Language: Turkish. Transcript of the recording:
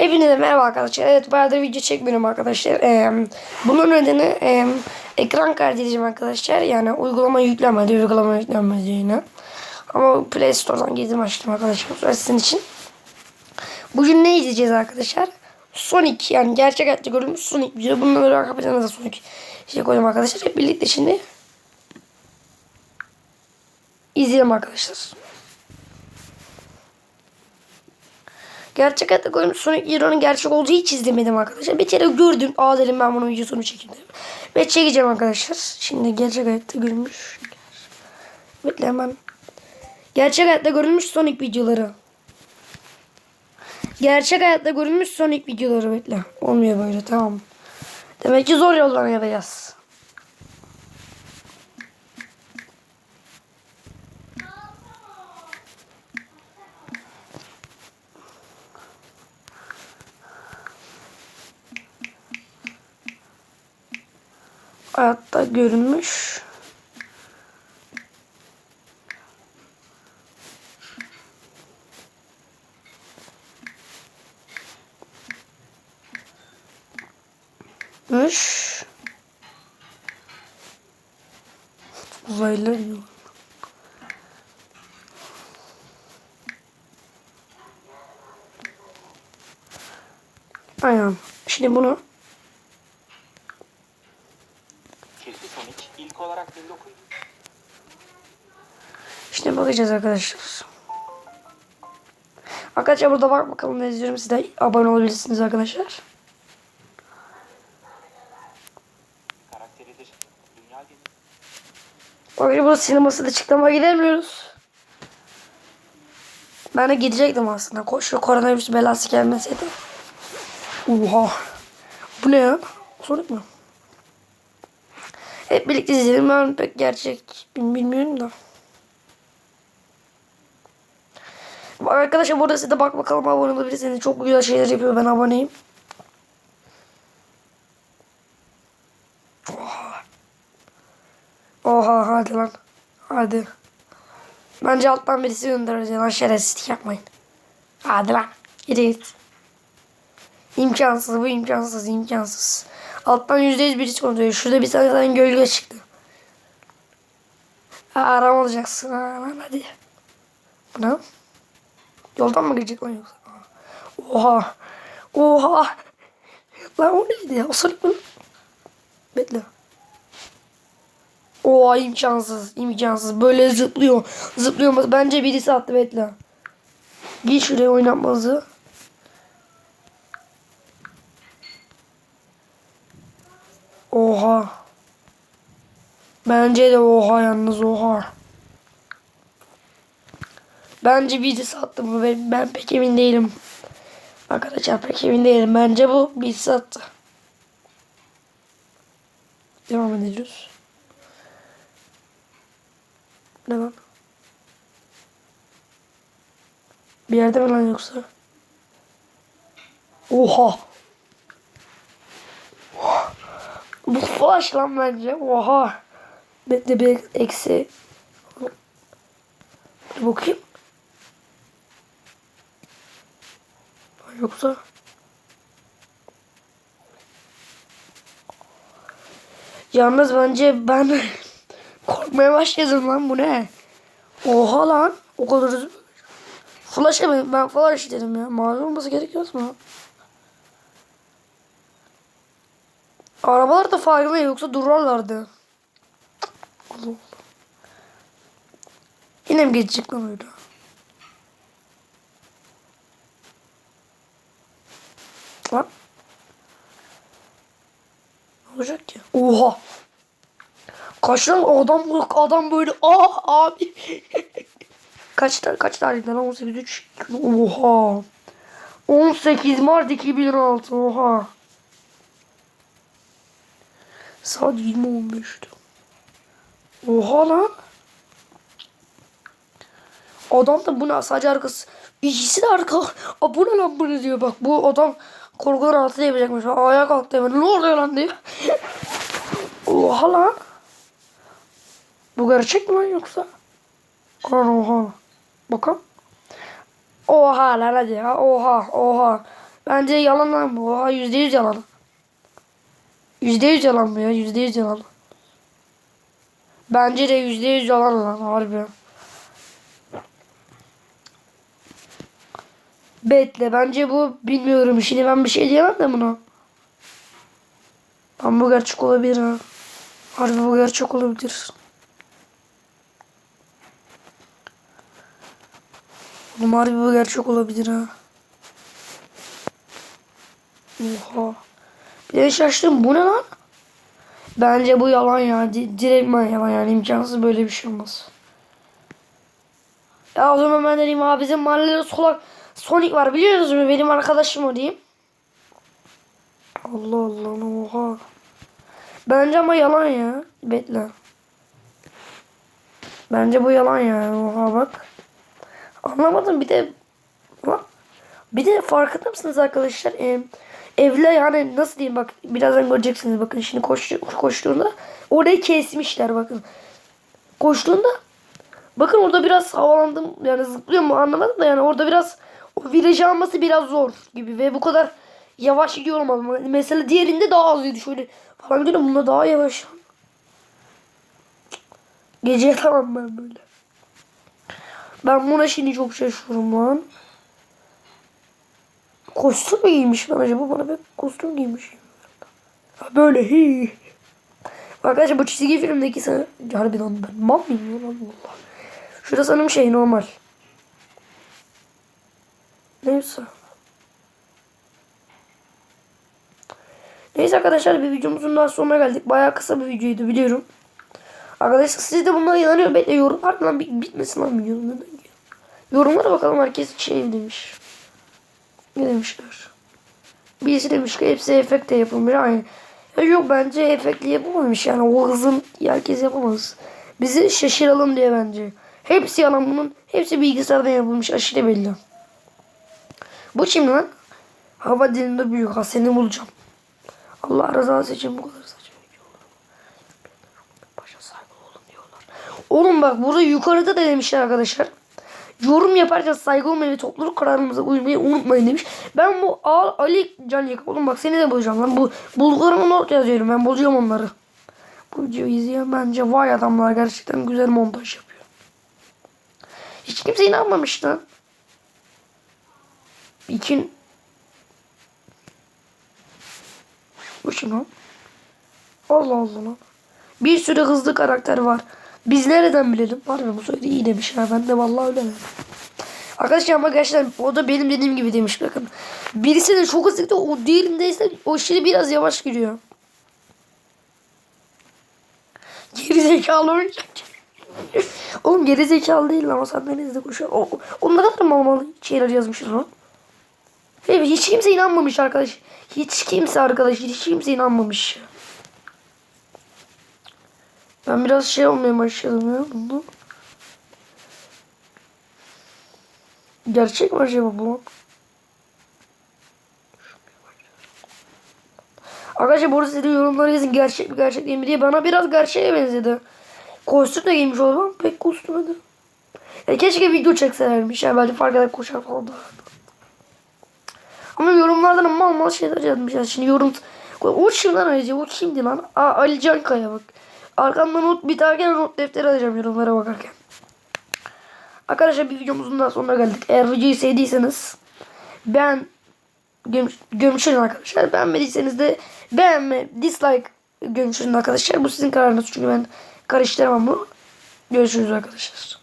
Hepinize merhaba arkadaşlar. Evet bayağıdır video çekmiyorum arkadaşlar. Ee, bunun nedeni e, ekran kaydedeceğim arkadaşlar. Yani uygulama yüklenmedi. Uygulama yüklenmedi yine. Ama Play Store'dan girdim açtım arkadaşlar. Sizin için. Bugün ne izleyeceğiz arkadaşlar? Sonic yani gerçek hayatta görülmüş Sonic video. Bundan öyle arka plana da Sonic şey koydum arkadaşlar. Hep birlikte şimdi izleyelim arkadaşlar. Gerçek hayatta görmüş Sonic Hero'nun gerçek olduğu hiç izlemedim arkadaşlar. Bir kere gördüm. Aa dedim ben bunun videosunu çekeyim dedim. Ve çekeceğim arkadaşlar. Şimdi gerçek hayatta görülmüş. Bekle hemen. Gerçek hayatta görülmüş Sonic videoları. Gerçek hayatta görülmüş Sonic videoları bekle. Olmuyor böyle tamam. Demek ki zor yoldan yapacağız. Hayatta görülmüş. Müş. Uzaylılar diyor. Aynen. Şimdi bunu Şimdi bakacağız arkadaşlar. Arkadaşlar burada bak bakalım ne izliyorum. Siz de abone olabilirsiniz arkadaşlar. Bakın burada sineması da çıktı ama gidemiyoruz. Ben de gidecektim aslında. Koş koronavirüs belası gelmeseydi. Oha. Bu ne ya? Sonic mi? Hep birlikte izleyelim. Ben pek gerçek bilmiyorum da. Bak Arkadaşlar burada size de bak bakalım abone olabilirsiniz. Çok güzel şeyler yapıyor. Ben aboneyim. Oha. Hadi lan. Hadi. Bence alttan birisi göndeririz ya lan şerefsizlik yapmayın. Hadi lan. Geri git. İmkansız bu imkansız imkansız. Alttan yüzde yüz birisi kontrol Şurada bir tane zaten gölge çıktı. Ha, aram olacaksın ha, hadi. Bu ne? Yoldan mı gidecek lan yoksa? Oha. Oha. Lan o neydi ya? O sarık mı? Bekle. Oha imkansız. imkansız. Böyle zıplıyor. Zıplıyor. Bence birisi attı bekle. Git şuraya oynatmazı. Oha. Bence de oha yalnız oha. Bence birisi attı bunu. Ben, ben pek emin değilim. Arkadaşlar pek emin değilim. Bence bu birisi attı. Devam ediyoruz. Lan? Bir yerde mi lan yoksa? Oha. Bu flash lan bence. Oha. Bekle bir eksi. Dur bakayım. Yoksa. Yalnız bence ben korkmaya başladım lan bu ne? Oha lan. O kadar. Flash mı? Ben flash dedim ya. Mavi olması gerekiyor mu? Arabalar da farklı yoksa durarlardı. Allah Allah. Yine mi geçecek lan öyle? Olacak ki? Oha. Kaç lan adam adam böyle ah abi. kaç tane kaç tarihinde lan 18 3 oha. 18 Mart 2016 oha. Saat 20.15'ti. Oha lan. Adam da buna sadece arkası. İkisi de arka. Aa, bu ne lan bu diyor bak. Bu adam korkudan altı yapacakmış. Ayağa kalktı hemen. Ne oluyor lan diyor. oha lan. Bu gerçek mi lan yoksa? Aman oha. Bakalım. Oha lan hadi ya. Oha oha. Bence yalan lan bu. Oha yüzde yüz yalan. Yüzde yüz yalan bu ya. Yüzde yüz yalan. Bence de yüzde yüz yalan lan harbi. Bekle bence bu bilmiyorum. Şimdi ben bir şey diyemem de buna. Ama bu gerçek olabilir ha. Harbi bu gerçek olabilir. Oğlum harbi bu gerçek olabilir ha. Oha. Bir de şaştım bu ne lan? Bence bu yalan ya. Di direktman yalan yani imkansız böyle bir şey olmaz. Ya o zaman ben de diyeyim abi bizim mahallede solak Sonic var biliyorsunuz mu? Benim arkadaşım o diyeyim. Allah Allah oha. Bence ama yalan ya. Bekle. Bence bu yalan ya. Oha bak. Anlamadım bir de bir de farkında mısınız arkadaşlar? Ee, evle yani nasıl diyeyim bak birazdan göreceksiniz bakın şimdi koş, koştuğunda orayı kesmişler bakın. Koştuğunda bakın orada biraz havalandım yani zıplıyor mu anlamadım da yani orada biraz o virajı alması biraz zor gibi ve bu kadar yavaş gidiyor olmalı. Mesela diğerinde daha hızlıydı şöyle falan gidiyor bunda daha yavaş. Gece tamam ben böyle. Ben buna şimdi çok şaşırıyorum lan. Kostüm giymiş lan acaba? Bana bir kostüm giymiş. Böyle hi. Arkadaşlar bu çizgi filmdeki sana harbiden ben mal mıyım lan Allah. Şurada sanırım şey normal. Neyse. Neyse arkadaşlar bir videomuzun daha sonuna geldik. Bayağı kısa bir videoydu biliyorum. Arkadaşlar siz de bunlara inanıyor. Bekle yorumlar lan bit- bitmesin lan videonun. Yorumlara bakalım herkes şey demiş. Ne demişler? Birisi demiş ki hepsi efekte yapılmış. Aynı. Ya yok bence efektli yapılmamış yani o hızın herkes yapamaz. Bizi şaşıralım diye bence. Hepsi yalan bunun. Hepsi bilgisayardan yapılmış aşırı belli. Bu kim lan? Hava dilinde büyük ha seni bulacağım. Allah rızası için bu kadar saçma. Başa saygılı olun diyorlar. Oğlum bak burada yukarıda da demişler arkadaşlar. Yorum yaparken saygı olmayı ve topluluk kararımıza uymayı unutmayın demiş. Ben bu Al Ali Can Yakıp oğlum bak seni de bulacağım lan. Bu bulgularımı not yazıyorum ben bulacağım onları. Bu videoyu izleyen bence vay adamlar gerçekten güzel montaj yapıyor. Hiç kimse inanmamış lan. İkin Bu kim? Allah Allah lan. Bir sürü hızlı karakter var. Biz nereden bilelim? Var mı bu söyledi iyi demiş ha. Ben de vallahi öyle. Arkadaşlar ama gerçekten o da benim dediğim gibi demiş bakın. Birisi de çok hızlı. O diğerinde ise o şey biraz yavaş gidiyor. Geri zekalı. Oğlum geri zekalı değil lan o senden hızlı koşuyor. O, o ne kadar şeyler yazmışlar lan. Ve hiç kimse inanmamış arkadaş. Hiç kimse arkadaş hiç kimse inanmamış. Ben biraz şey olmaya başladım ya bunu. Gerçek mi acaba bu? Arkadaşlar burada size de yorumlara yazın gerçek mi gerçek değil mi diye. Bana biraz gerçeğe benzedi. Kostüm de giymiş oldu ama pek kostüme de. Ya keşke video çekselermiş. Yani belki fark eder koşar falan da. Ama yorumlardan mal mal şeyler yazmışlar. Şimdi yorum... O kim lan ayrıca? O kimdi lan? Aa Ali Cankaya bak. Arkamdan not biterken not defteri alacağım yorumlara bakarken. Arkadaşlar bir videomuzun daha sonuna geldik. Eğer videoyu sevdiyseniz ben göm arkadaşlar. Beğenmediyseniz de beğenme, dislike gömüşürüz arkadaşlar. Bu sizin kararınız çünkü ben karıştıramam bunu. Görüşürüz arkadaşlar.